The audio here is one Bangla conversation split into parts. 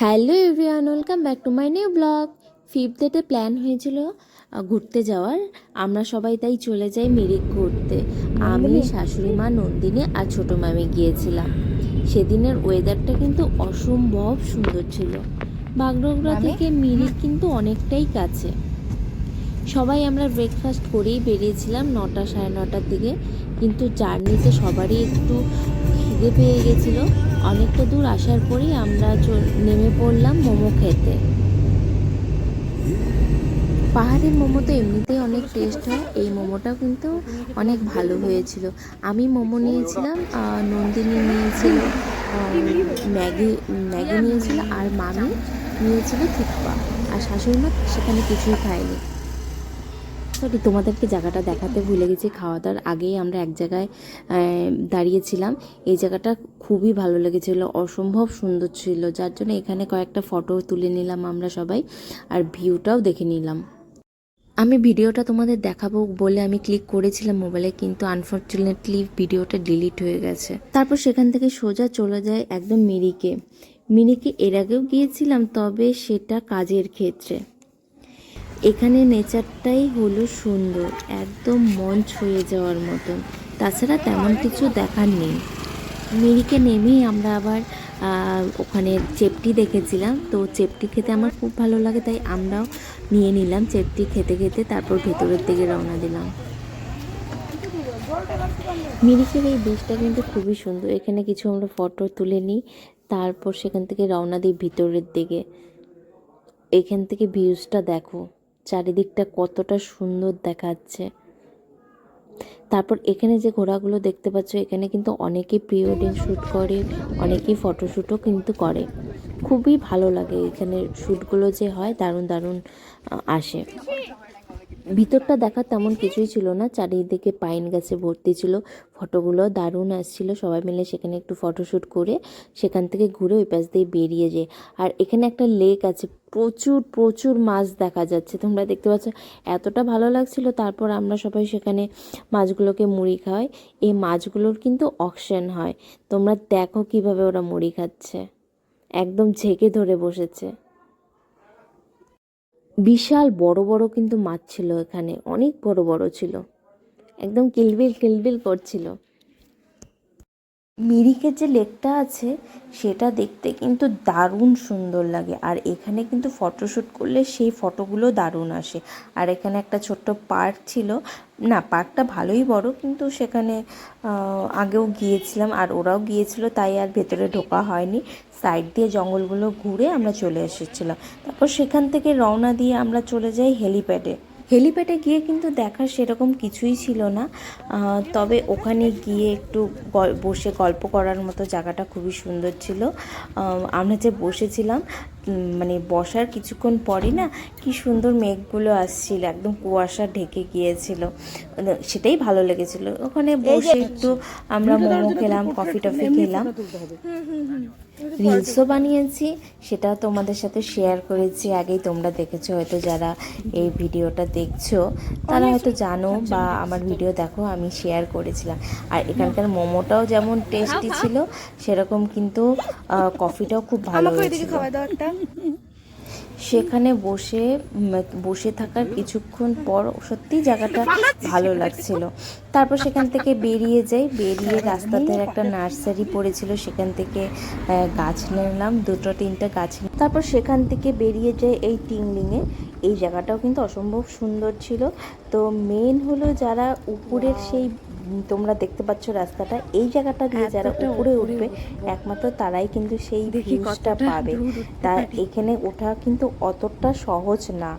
Hello everyone welcome back to my new blog. Fifth ডেটে প্ল্যান হয়েছিল ঘুরতে যাওয়ার। আমরা সবাই তাই চলে যাই মিরিক ঘুরতে। আমি শাশুড়ি মা নন্দিনী আর ছোটো মামি গিয়েছিলাম। সেদিনের ওয়েদারটা কিন্তু অসম্ভব সুন্দর ছিল। বাগডোগরা থেকে মিরিক কিন্তু অনেকটাই কাছে। সবাই আমরা ব্রেকফাস্ট করেই বেরিয়েছিলাম নটা সাড়ে নটার দিকে। কিন্তু জার্নিতে সবারই একটু খিদে পেয়ে গেছিল। অনেকটা দূর আসার পরেই আমরা নেমে পড়লাম মোমো খেতে। পাহাড়ের মোমো তো এমনিতেই অনেক টেস্ট হয়। এই মোমোটাও কিন্তু অনেক ভালো হয়েছিল। আমি মোমো নিয়েছিলাম নন্দিনী নিয়েছিল ম্যাগি ম্যাগি নিয়েছিল, আর মামি নিয়েছিল থিকপা। আর শাশুড়ি মা সেখানে কিছুই খায়নি। সরি, তোমাদেরকে জায়গাটা দেখাতে ভুলে গেছি। খাওয়া দাওয়ার আগেই আমরা এক জায়গায় দাঁড়িয়েছিলাম। এই জায়গাটা খুবই ভালো লেগেছিল, অসম্ভব সুন্দর ছিল। যার জন্য এখানে কয়েকটা ফটো তুলে নিলাম আমরা সবাই, আর ভিউটাও দেখে নিলাম। আমি ভিডিওটা তোমাদের দেখাবো বলে আমি ক্লিক করেছিলাম মোবাইলে, কিন্তু আনফর্চুনেটলি ভিডিওটা ডিলিট হয়ে গেছে। তারপর সেখান থেকে সোজা চলে যায় একদম মিরিকে। মিরিকে এর আগেও গিয়েছিলাম, তবে সেটা কাজের ক্ষেত্রে। এখানে নেচারটাই হলো সুন্দর, একদম মন ছুঁয়ে যাওয়ার মতন। তাছাড়া তেমন কিছু দেখার নেই। মিরিকে নেমেই আমরা আবার ওখানে চেপটি দেখেছিলাম। তো চেপটি খেতে আমার খুব ভালো লাগে, তাই আমরাও নিয়ে নিলাম চেপটি খেতে খেতে, তারপর ভেতরের দিকে রওনা দিলাম। মিরিকের এই বীজটা কিন্তু খুবই সুন্দর। এখানে কিছু আমরা ফটো তুলে নিই, তারপর সেখান থেকে রওনা দিই ভিতরের দিকে। এখান থেকে ভিউজটা দেখো। চারিদিকটা কতটা সুন্দর দেখাচ্ছে। তারপর এখানে যে ঘোড়াগুলো দেখতে পাচ্ছ, এখানে কিন্তু অনেকেই প্রি ওয়েডিং শ্যুট করে অনেকেই ফটোশ্যুটও কিন্তু করে। খুবই ভালো লাগে এখানে শ্যুটগুলো যে হয়, দারুণ দারুণ আসে। ভিতরটা দেখার তেমন কিছুই ছিল না, চারিদিকে পাইন গাছে ভর্তি ছিল, ফটোগুলো দারুণ আসছিল, সবাই মিলে সেখানে একটু ফটোশ্যুট করে সেখান থেকে ঘুরে ওই পাশ দিয়ে বেরিয়ে যায়। আর এখানে একটা লেক আছে, প্রচুর প্রচুর মাছ দেখা যাচ্ছে, তোমরা দেখতে পাচ্ছ এতটা ভালো লাগছিল, তারপর আমরা সবাই সেখানে মাছগুলোকে মুড়ি খাওয়াই এই মাছগুলোর কিন্তু অকশন হয়, তোমরা দেখো কীভাবে ওরা মুড়ি খাচ্ছে, একদম ঝেঁকে ধরে বসেছে। বিশাল বড় বড় কিন্তু মাছ ছিল এখানে, অনেক বড় বড় ছিল। একদম কিলবিল কিলবিল করছিল। মিরিকের যে লেকটা আছে, সেটা দেখতে কিন্তু দারুণ সুন্দর লাগে। আর এখানে কিন্তু ফটোশ্যুট করলে সেই ফটোগুলো দারুণ আসে। আর এখানে একটা ছোট্ট পার্ক ছিল। না পার্কটা ভালোই বড়, কিন্তু সেখানে আগেও গিয়েছিলাম আর ওরাও গিয়েছিল, তাই আর ভেতরে ঢোকা হয়নি। সাইড দিয়ে জঙ্গলগুলো ঘুরে আমরা চলে এসেছিলাম। তারপর সেখান থেকে রওনা দিয়ে আমরা চলে যাই হেলিপ্যাডে। হেলিপ্যাডে গিয়ে কিন্তু দেখার সেরকম কিছুই ছিল না। তবে ওখানে গিয়ে একটু বসে গল্প করার মতো জায়গাটা খুবই সুন্দর ছিল। আমরা যে বসেছিলাম মানে বসার কিছুক্ষণ পরই না কি সুন্দর মেঘগুলো আসছিল একদম কুয়াশা ঢেকে গিয়েছিল। মানে সেটাই ভালো লেগেছিল। ওখানে বসে একটু আমরা মোমো খেলাম কফি টফি খেলাম। রিলসও বানিয়েছি সেটা তোমাদের সাথে শেয়ার করেছি আগেই তোমরা দেখেছ হয়তো যারা এই ভিডিওটা দেখছ তারা হয়তো জানো বা আমার ভিডিও দেখো আমি শেয়ার করেছিলাম। আর এখানকার মোমোটাও যেমন টেস্টি ছিল সেরকম কিন্তু কফিটাও খুব ভালো হয়েছিল। সেখানে বসে বসে থাকার কিছুক্ষণ পর সত্যি জায়গাটা ভালো লাগছিল। তারপর সেখান থেকে বেরিয়ে যাই। বেরিয়ে রাস্তাতে একটা নার্সারি পড়েছিল। সেখান থেকে গাছ নিলাম। দুটো, তিনটে গাছ। তারপর সেখান থেকে বেরিয়ে যাই এই টিংলিংয়ে। এই জায়গাটাও কিন্তু অসম্ভব সুন্দর ছিল। তো মেন হলো যারা উপরের সেই তোমরা দেখতে পাচ্ছ রাস্তাটা। এই জায়গাটা দিয়ে যারা উপরে উঠবে একমাত্র তারাই কিন্তু সেই ভিউজটা পাবে। তা এখানে ওঠা কিন্তু অতটা সহজ না।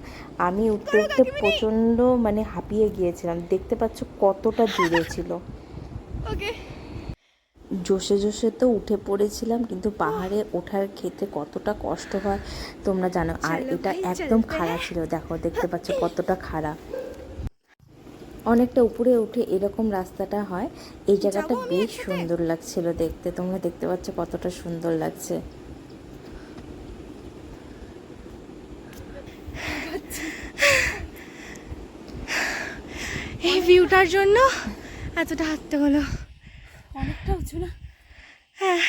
আমি উঠতে উঠতে প্রচণ্ড মানে হাঁপিয়ে গিয়েছিলাম। দেখতে পাচ্ছ কতটা দূরে ছিল। জোশে জোশে তো উঠে পড়েছিলাম কিন্তু পাহাড়ে ওঠার ক্ষেত্রে কতটা কষ্ট হয় তোমরা জানো। আর এটা একদম খাড়া ছিল। দেখো দেখতে পাচ্ছ কতটা খাড়া অনেকটা উপরে উঠে এরকম রাস্তাটা হয়। এই জায়গাটা বেশ সুন্দর লাগছিল দেখতে। তোমরা দেখতে পাচ্ছ কতটা সুন্দর লাগছে। এই ভিউটার জন্য এতটা হাঁটতে হলো। অনেকটা উঁচু না? হ্যাঁ।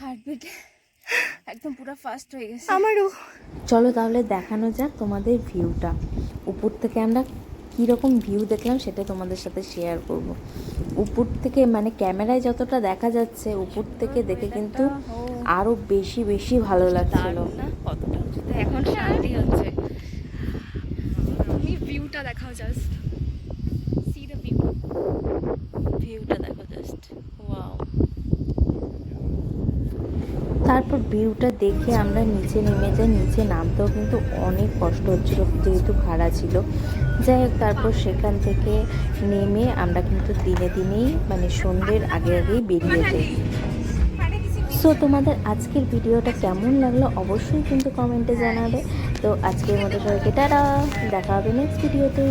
হার্টবিট। একদম পুরো ফাস্ট হয়ে গেছে। আমারও। চলো তাহলে দেখানো যাক তোমাদের ভিউটা উপর থেকে আমরা কীরকম ভিউ দেখলাম সেটা তোমাদের সাথে শেয়ার করব। উপর থেকে মানে ক্যামেরায় যতটা দেখা যাচ্ছে উপর থেকে দেখে কিন্তু আরও বেশি বেশি ভালো লাগছিল। না কতটা উঁচুতে এখন শান্তি হচ্ছে। তুমি ভিউটা দেখাও জাস্ট সি দ্য ভিউ ভিউটা দেখো জাস্ট ওয়াও তারপর ভিউটা দেখে আমরা নিচে নেমে যাই। নিচে নামতেও কিন্তু অনেক কষ্ট হচ্ছিল, যেহেতু খাড়া ছিল। যাই হোক, তারপর সেখান থেকে নেমে আমরা কিন্তু দিনে দিনেই মানে সন্ধ্যের আগে আগেই বেরিয়ে যাই। সো তোমাদের আজকের ভিডিওটা কেমন লাগল অবশ্যই কিন্তু কমেন্টে জানাবে। তো আজকের মতো সবাইকে টাটা, দেখা হবে নেক্সট ভিডিওতে